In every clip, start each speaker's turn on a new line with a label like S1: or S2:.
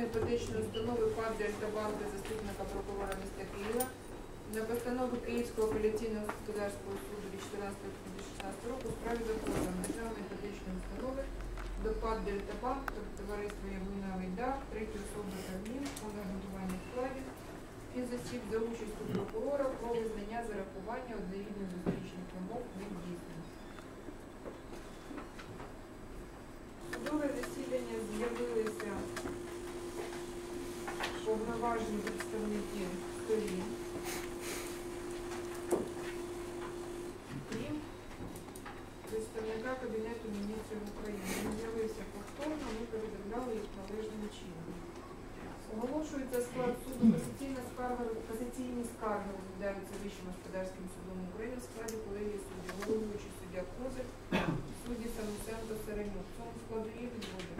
S1: Державної іпотечної установи ПАД Дельтабанку заступника прокурора міста Києва на постанову Київського апеляційного господарського суду від 14.2016 року у справі законом Державної іпотечної установи до ПАД Дельтабанк та товариства Ягуна Війда, третій особи Кабмін, фонду гарантування вкладів фізосіб за участю прокурора про визнання зарахування одновідних зустрічних вимог від дійсності. Повноважені представники сторін. Крім представника Кабінету міністрів України. Він з'явився повторно, ми передавляли їх належним чином. Оголошується склад суду касаційна скарга, касаційні скарги розглядаються Вищим господарським судом України в складі колегії суддів, головуючий суддя Козик, судді Самусенко Серенюк. В цьому складу є відводи.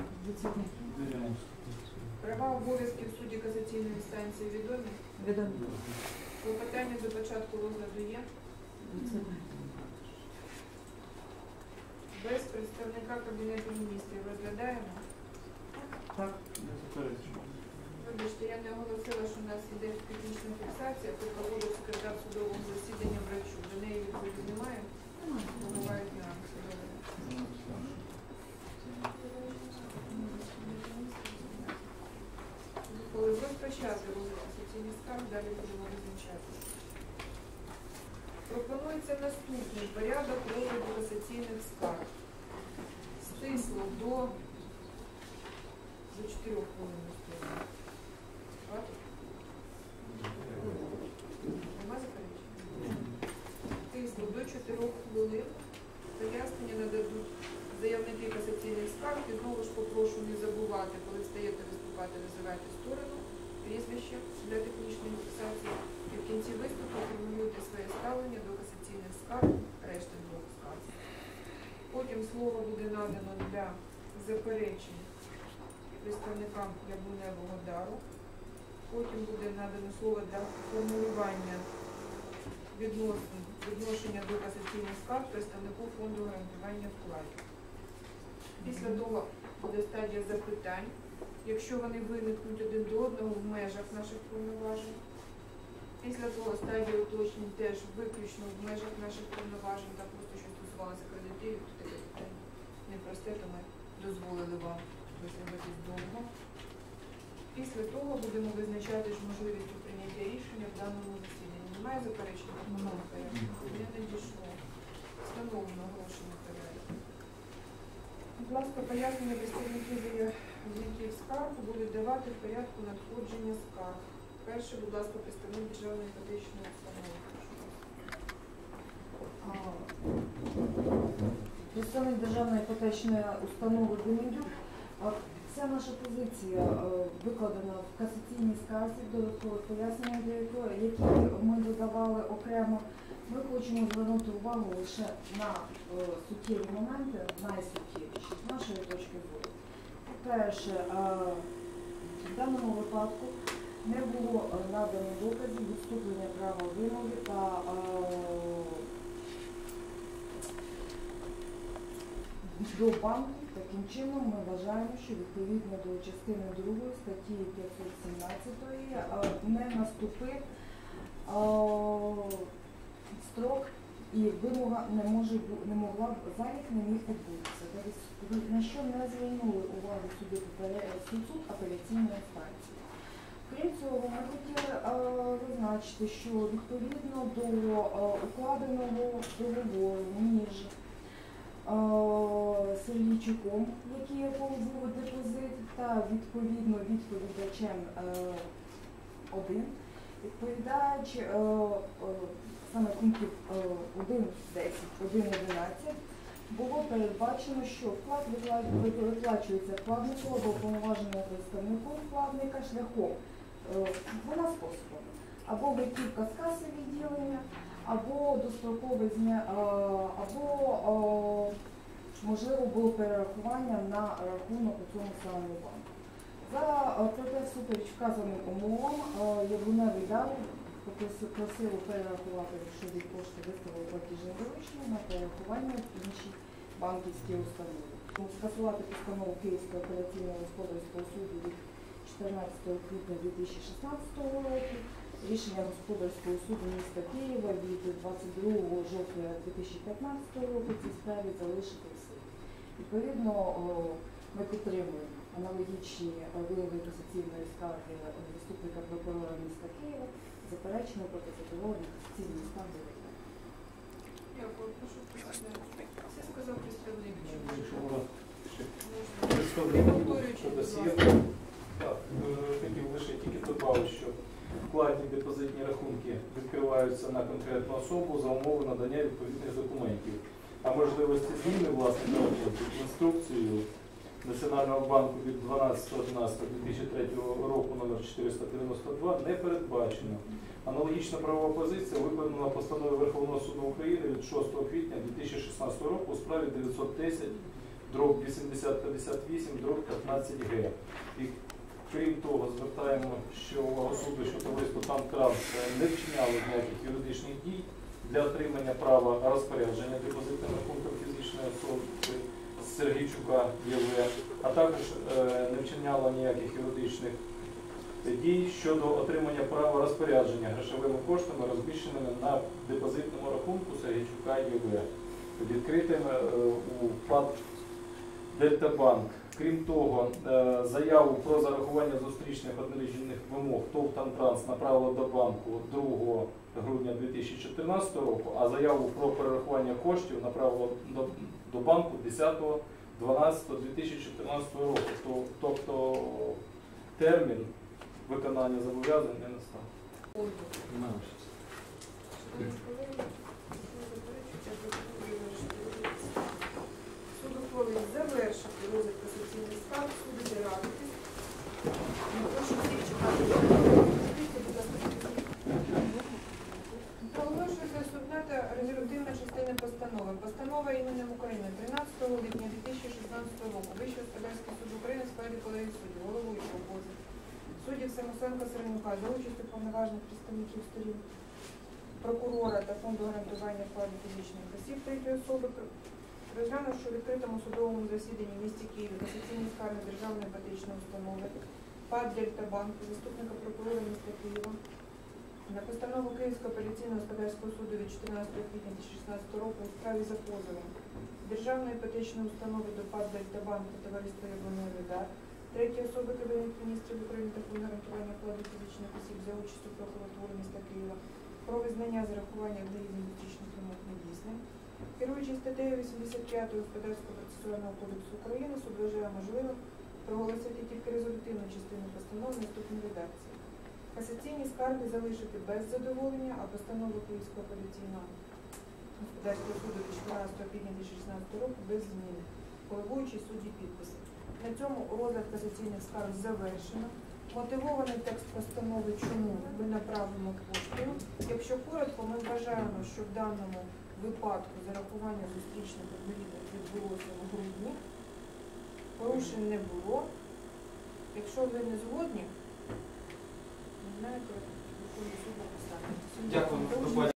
S1: Права обов'язків судді касаційної інстанції відомі.
S2: Відомі.
S1: Клопотання до початку розгляду є. Без представника Кабінету міністрів розглядаємо.
S2: Так.
S1: Вибачте, я не оголосила, що у нас іде технічна фіксація, то проводить секретар судового засідання врачу. До неї відповіді немає. Скарг, далі будемо визначати. Пропонується наступний порядок розгляду касаційних скарг. Стисло до, до 4 хвилин. Нема заперечень? Стисло до 4 хвилин. Пояснення нададуть заявники касаційних скарг. І знову ж попрошу не забувати, коли встаєте виступати, називайте сторону, прізвище для технічної фіксації. І в кінці виступу формулюйте своє ставлення до касаційних скарг, решти двох скарг. Потім слово буде надано для заперечень представникам яблуневого дару. Потім буде надано слово для формулювання відносин, відношення до касаційних скарг представнику фонду гарантування вкладів. Після того буде стадія запитань, якщо вони виникнуть один до одного в межах наших повноважень. Після того стадія уточнень теж виключно в межах наших повноважень, там просто що стосувалося кредитів, то таке питання непросте, то ми дозволили вам висловитись довго. Після того будемо визначати ж можливістю прийняття рішення в даному засіданні. Немає заперечень?
S2: Немає.
S1: Не надійшло. Встановлено оголошення порядку. Будь ласка, пояснення представників заявників скарг будуть давати в порядку надходження скарг. Перше, будь ласка, представник державної іпотечної установи.
S2: Представник Державної іпотечної установи Демідюк. А Вся наша позиція викладена в касаційній скарзі, додаткових пояснення які ми додавали окремо. Ми хочемо звернути увагу лише на е, суттєві моменти, найсуттєвіші з нашої точки зору. По-перше, е, в даному випадку не було надано доказів відступлення права вимоги та е, до банку. Таким чином ми вважаємо, що відповідно до частини 2 статті 517 е, не наступив е, строк і вимога не може не могла б залік не міг відбутися. Тобто, на що не звернули увагу суди суд апеляційної інстанції. Крім цього, ми хотіли е, зазначити, що відповідно до е, укладеного договору між е, Сергійчуком, який був депозит, та відповідно відповідачем один. Відповідач саме пунктів е, 1.10, 1.11 було передбачено, що вклад виплачується вкладнику або повноваженому представнику вкладника шляхом е, двома способами. Або готівка з каси відділення, або дострокове зня, е, або е, можливо було перерахування на рахунок у цьому самому банку. За е, проте всупереч вказаним умовам е, Яблуневий дар попросив просив перерахувати грошові кошти, виставив платіжне доручення на перерахування в інші банківські установи. скасувати постанову Київського апеляційного господарського суду від 14 квітня 2016 року, рішення господарського суду міста Києва від 22 жовтня 2015 року цій справі залишити в. Відповідно, ми підтримуємо аналогічні вимоги касаційної скарги заступника прокурора міста Києва, заперечення проти задоволення касаційної скарги.
S1: Дякую, прошу представляти. Це сказав представник.
S3: Представник щодо хотів лише тільки додати, що вкладні депозитні рахунки відкриваються на конкретну особу за умови надання відповідних документів. А можливості зміни власника рахунку інструкцією Національного банку від 12.11.2003 року номер 492 не передбачено. Аналогічна правова позиція виконана постановою Верховного суду України від 6 квітня 2016 року у справі 910 дроб 8058 дроб 15 г. І крім того, звертаємо, що увагу суду, що товариство Танкран не вчиняло ніяких юридичних дій для отримання права розпорядження депозитним рахунком фізичної особи Сергійчука ЄВ, а також е, не вчиняло ніяких юридичних дій щодо отримання права розпорядження грошовими коштами, розміщеними на депозитному рахунку Сергійчука ЄВ, відкритим е, у ПАД Дельтабанк. Крім того, е, заяву про зарахування зустрічних однорічних вимог ТОВ «Тантранс» направило до банку 2 грудня 2014 року, а заяву про перерахування коштів направило до, до банку 10.12.2014 року. Тобто термін виконання зобов'язань не настав.
S1: Суд ухвалив завершити розгляд касаційних скарг, суду не. Прошу всіх чекати. Та резолютивна частина постанови. Постанова іменем України 13 липня 2016 року. Вищий господарський суд України складі колегії суддів, головуючого позов. Суддів Самосенка Серенюка за участю повноважних представників сторін прокурора та фонду гарантування вкладів фізичних осіб третьої особи, розглянувши у відкритому судовому засіданні в місті Києві касаційні скарги державної іпотечної установи ПАД Дельтабанк, заступника прокурора міста Києва, на постанову Київського апеляційного господарського суду від 14 квітня 2016 року у справі за позовом Державної іпотечної установи до ПАД Дельтабанк та товариства Яблоневий Видар, третьої особи Кабінету міністрів України та фонду гарантування вкладу фізичних осіб за участю прокуратури міста Києва про визнання зарахування виїзних зустрічних вимог недійсним. Керуючи статтею 85 Господарського процесуального кодексу України, суд вважає можливим проголосити тільки резолютивну частину постанови в наступній редакції. Касаційні скарги залишити без задоволення, а постанову Київського апеляційного господарського суду від 14 квітня 2016 року без зміни. Головуючий судді підписи. На цьому розгляд касаційних скарг завершено. Мотивований текст постанови, чому ми направимо поштою. Якщо коротко, ми вважаємо, що в даному випадку зарахування зустрічних одновідних відбулося в грудні. Порушень не було. Якщо ви не згодні, знаєте, Верховний суд написати.
S4: Дякую.